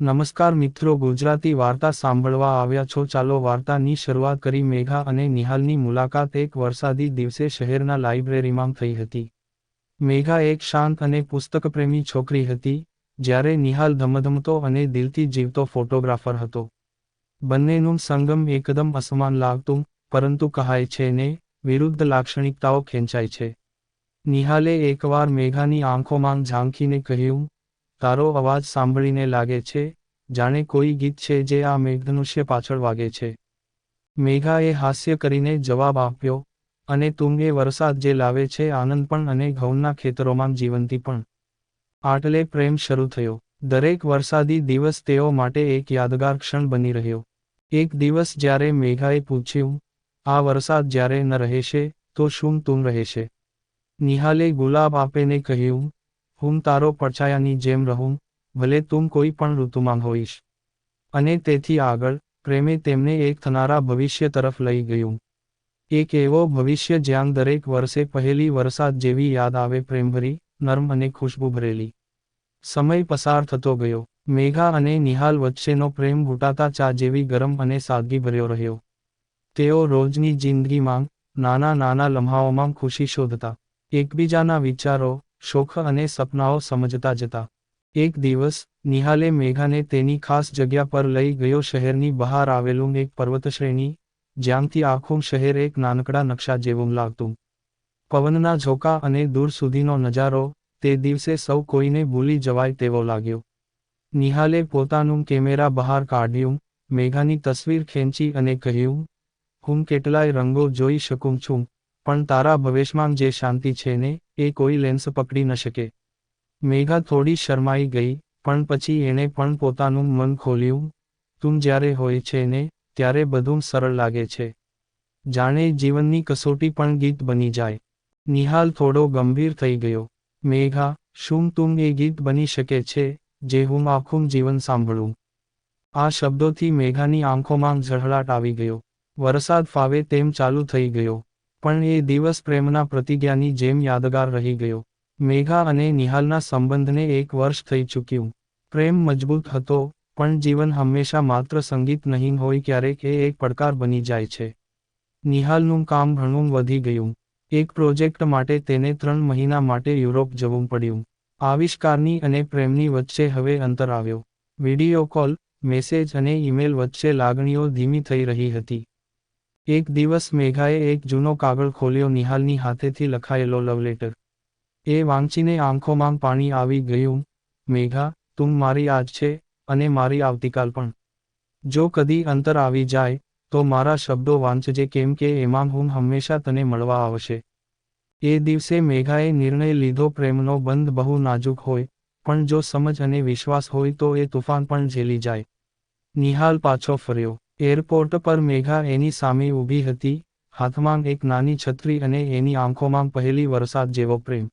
નમસ્કાર મિત્રો, ગુજરાતી વાર્તા સાંભળવા આવ્યા છો. ચાલો વાર્તાની શરૂઆત કરી. મેઘા અને નિહાલની મુલાકાત. એક વરસાદી દિવસે શહેરના લાઇબ્રેરીમાં થઈ હતી. મેઘા એક શાંત અને પુસ્તકપ્રેમી છોકરી હતી, જ્યારે નિહાલ ધમધમતો અને દિલથી જીવતો ફોટોગ્રાફર હતો. બંનેનું સંગમ એકદમ અસમાન લાગતું, પરંતુ કહાય છે ને, વિરુદ્ધ લાક્ષણિકતાઓ ખેંચાય છે. નિહાલે એકવાર મેઘાની આંખોમાં ઝાંખીને કહ્યું તારો અવાજ સાંભળીને લાગે છે, જાણે કોઈ ગીત છે જે આ મેઘધનુષ્ય પાછળ વાગે છે. મેઘાએ હાસ્ય કરીને જવાબ આપ્યો, અને તું એ વરસાદ જે લાવે છે આનંદ પણ અને ઘઉંના ખેતરોમાં જીવંતી પણ. આટલે પ્રેમ શરૂ થયો. દરેક વરસાદી દિવસ તેઓ માટે એક યાદગાર ક્ષણ બની રહ્યો. એક દિવસ જ્યારે મેઘાએ પૂછ્યું, આ વરસાદ જ્યારે ન રહેશે, તો શું તું રહેશે? નિહાલે ગુલાબ આપેને કહ્યું હું તારો પડછાયાની જેમ રહું, ભલે તું કોઈ પણ ઋતુમાં હોઈશ. અને તેથી આગળ, પ્રેમે તેમને એક થનારા ભવિષ્ય તરફ લઈ ગયું. એક એવો ભવિષ્ય જ્યાં દરેક વર્ષે પહેલી વરસાદ જેવી યાદ આવે પ્રેમભરી, નર્મ અને ખુશ્બુ ભરેલી. સમય પસાર થતો ગયો. મેઘા અને નિહાલ વચ્ચેનો પ્રેમ ઘૂંટાતા ચા જેવી ગરમ અને સાદગી ભર્યો રહ્યો. તેઓ રોજની જિંદગીમાં નાના નાના લમ્હાઓમાં ખુશી શોધતા. એકબીજાના વિચારો શોખ અને સપનાઓ સમજતા જતા. એક દિવસ, નિહાલે મેઘાને તેની ખાસ જગ્યા પર લઈ ગયો શહેરની બહાર આવેલું એક પર્વતશ્રેણી, જ્યાંથી આખું શહેર એક નાનકડા નકશા જેવું લાગતું. પવનના ઝોકા અને દૂર સુધીનો નજારો, તે દિવસે સૌ કોઈને ભૂલી જવાય તેવો લાગ્યો. નિહાલે પોતાનું કેમેરા બહાર કાઢ્યું, મેઘાની તસવીર ખેંચી અને કહ્યું, હું કેટલાય રંગો જોઈ શકું છું, પણ તારા ભવેશમાં જે શાંતિ છે ને એ કોઈ લેન્સ પકડી ન શકે. મેઘા થોડી શરમાઈ ગઈ, પણ પછી એણે પણ પોતાનું મન ખોલ્યું. તું જ્યારે હોય છે ને, ત્યારે બધું સરળ લાગે છે. જાણે જીવનની કસોટી પણ ગીત બની જાય. નિહાલ થોડો ગંભીર થઈ ગયો. મેઘા, શું તું એ ગીત બની શકે છે, જે હું આખું જીવન સાંભળું? આ શબ્દોથી મેઘાની આંખોમાં ઝળહળાટ આવી ગયો. વરસાદ ફાવે તેમ ચાલુ થઈ ગયો. પણ એ દિવસ પ્રેમના પ્રતિજ્ઞાની જેમ યાદગાર રહી ગયો. મેઘા અને નિહાલના સંબંધને એક વર્ષ થઈ ચૂક્યું. પ્રેમ મજબૂત હતો, પણ જીવન હંમેશા માત્ર સંગીત નહીં હોય ક્યારેક એ એક પડકાર બની જાય છે. નિહાલનું કામ ઘણું વધી ગયું. એક પ્રોજેક્ટ માટે તેને ત્રણ મહિના માટે યુરોપ જવું પડ્યું. આવિષ્કારની અને પ્રેમની વચ્ચે હવે અંતર આવ્યો. વિડિયો કોલ, મેસેજ અને ઈમેલ વચ્ચે લાગણીઓ ધીમી થઈ રહી હતી. એક દિવસ મેઘાએ એક જૂનો કાગળ ખોલ્યો નિહાલની હાથેથી લખાયેલો લવ લેટર એ વાંચીને આંખોમાં પાણી આવી ગયું. મેઘા, તું મારી આજ છે અને મારી આવતીકાલ પણ. જો કદી અંતર આવી જાય, તો મારા શબ્દો વાંચજે કેમ કે એમાં હું હંમેશા તને મળવા આવશે. એ દિવસે મેઘાએ નિર્ણય લીધો પ્રેમનો બંધ બહુ નાજુક હોય, પણ જો સમજ અને વિશ્વાસ હોય તો એ તુફાન પણ ઝેલી જાય. નિહાલ પાછો ફર્યો. એરપોર્ટ પર મેઘા એની સામે ઊભી હતી, હાથમાં એક નાની છત્રી અને એની આંખોમાં પહેલી વરસાદ જેવો પ્રેમ.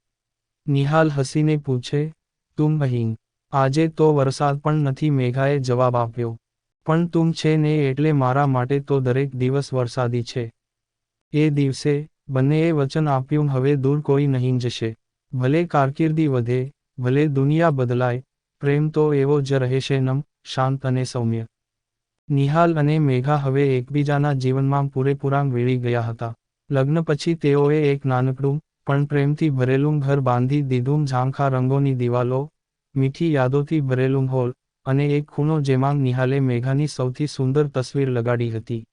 નિહાલ હસીને પૂછે, તું અહીં આજે તો વરસાદ પણ નથી, મેઘાએ જવાબ આપ્યો. પણ તું છે ને એટલે મારા માટે તો દરેક દિવસ વરસાદી છે. એ દિવસે બંનેએ વચન આપ્યું, હવે દૂર કોઈ નહીં જશે. ભલે કારકિર્દી વધે, ભલે દુનિયા બદલાય, પ્રેમ તો એવો જ રહેશે નમ, શાંત અને સૌમ્ય. નિહાલ અને મેઘા હવે એકબીજાના જીવનમાં પૂરેપૂરા વેળી ગયા હતા. લગ્ન પછી તેઓએ એક નાનકડું, પણ પ્રેમથી ભરેલું ઘર બાંધી દીધું ઝાંખા રંગોની દિવાલો, મીઠી યાદોથી ભરેલું હોલ અને એક ખૂણો જેમાં નિહાલે મેઘાની સૌથી સુંદર તસવીર લગાડી હતી.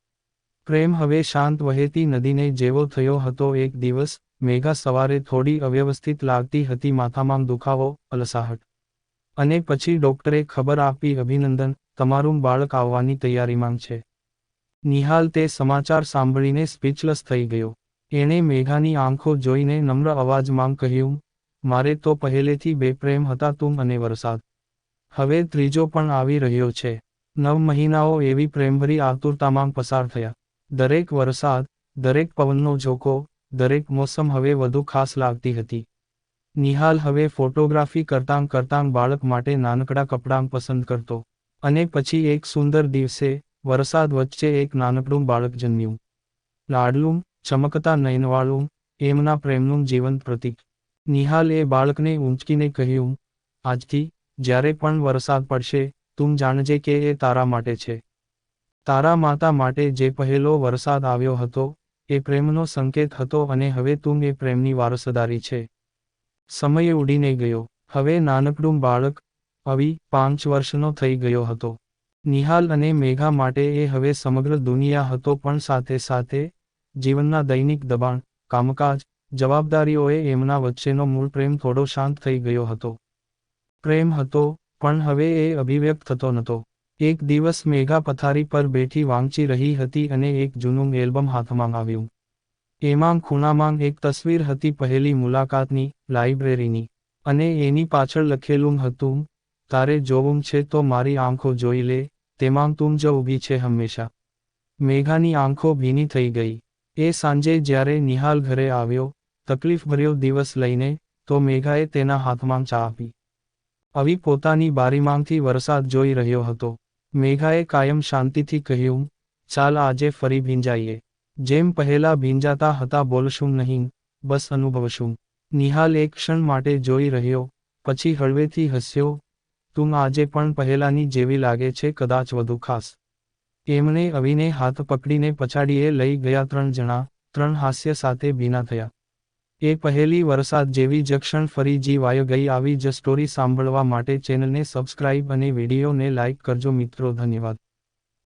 પ્રેમ હવે શાંત વહેતી નદીને જેવો થયો હતો એક દિવસ, મેઘા સવારે થોડી અવ્યવસ્થિત લાગતી હતી માથામાં દુખાવો, અલસાહટ અને પછી ડોક્ટરે ખબર આપી અભિનંદન તમારું બાળક આવવાની તૈયારીમાં છે. નિહાલ તે સમાચાર સાંભળીને સ્પીચલેસ થઈ ગયો. એણે મેઘાની આંખો જોઈને નમ્ર અવાજમાં કહ્યું, મારે તો પહેલેથી બે પ્રેમ હતા તું અને વરસાદ. હવે ત્રીજો પણ આવી રહ્યો છે. નવ મહિનાઓ એવી પ્રેમભરી આતુરતામાં પસાર થયા. દરેક વરસાદ, દરેક પવનનો ઝોકો, દરેક મોસમ હવે વધુ ખાસ લાગતી હતી. નિહાલ હવે ફોટોગ્રાફી કરતાં કરતાં બાળક માટે નાનકડા કપડાં પસંદ કરતો. અને પછી એક સુંદર દિવસે વરસાદ વચ્ચે એક નાનકડું બાળક જન્મ્યું. લાડલું, ચમકતા નયનવાળું, એમના પ્રેમનું જીવંત પ્રતીક. નિહાલ એ બાળકને ઊંચકીને કહ્યું, આજથી, જ્યારે પણ વરસાદ પડશે, તું જાણજે કે એ તારા માટે છે. તારા માતા માટે જે પહેલો વરસાદ આવ્યો હતો, એ પ્રેમનો સંકેત હતો અને હવે તું એ પ્રેમની વારસદારી છે. સમય ઉડીને ગયો. હવે નાનકડું બાળક અવી પાંચ વર્ષનો થઈ ગયો હતો. નિહાલ અને મેઘા માટે એ હવે સમગ્ર દુનિયા હતો પણ સાથે સાથે જીવનના દૈનિક દબાણ, કામકાજ, જવાબદારીઓએ એમના વચ્ચેનો મૂળ પ્રેમ થોડો શાંત થઈ ગયો હતો. પ્રેમ હતો, પણ હવે એ અભિવ્યક્ત થતો નહોતો. એક દિવસ મેઘા પથારી પર બેઠી વાંચી રહી હતી અને એક જૂનું એલ્બમ હાથમાં આવ્યું. એમાં ખૂણામાં એક તસવીર હતી પહેલી મુલાકાતની, લાઇબ્રેરીની. અને એની પાછળ લખેલું હતું તારે જોવું છે તો મારી આંખો જોઈ લે, તેમાં તું જ ઊભી છે હંમેશા. મેઘાની આંખો ભીની થઈ ગઈ. એ સાંજે જ્યારે નિહાલ ઘરે આવ્યો, તકલીફભર્યો દિવસ લઈને, તો મેઘાએ તેના હાથમાં ચા આપી. આવી પોતાની બારીમાંથી વરસાદ જોઈ રહ્યો હતો. મેઘાએ કાયમ શાંતિથી કહ્યું, ચાલ આજે ફરી ભીંજાઈએ. જેમ પહેલા ભીંજાતા હતા બોલશું નહીં, બસ અનુભવશું. નિહાલ એક ક્ષણ માટે જોઈ રહ્યો, પછી હળવેથી હસ્યો તું આજે પણ પહેલાની જેવી લાગે છે કદાચ વધુ ખાસ. એમણે અવિને હાથ પકડીને પછાડીએ લઈ ગયા ત્રણ જણા, ત્રણ હાસ્ય સાથે ભીના થયા. એ પહેલી વરસાદ જેવી જ ક્ષણ ફરી જીવાય ગઈ આવી જ સ્ટોરી સાંભળવા માટે ચેનલને સબસ્ક્રાઇબ અને વિડીયોને લાઇક કરજો મિત્રો, ધન્યવાદ.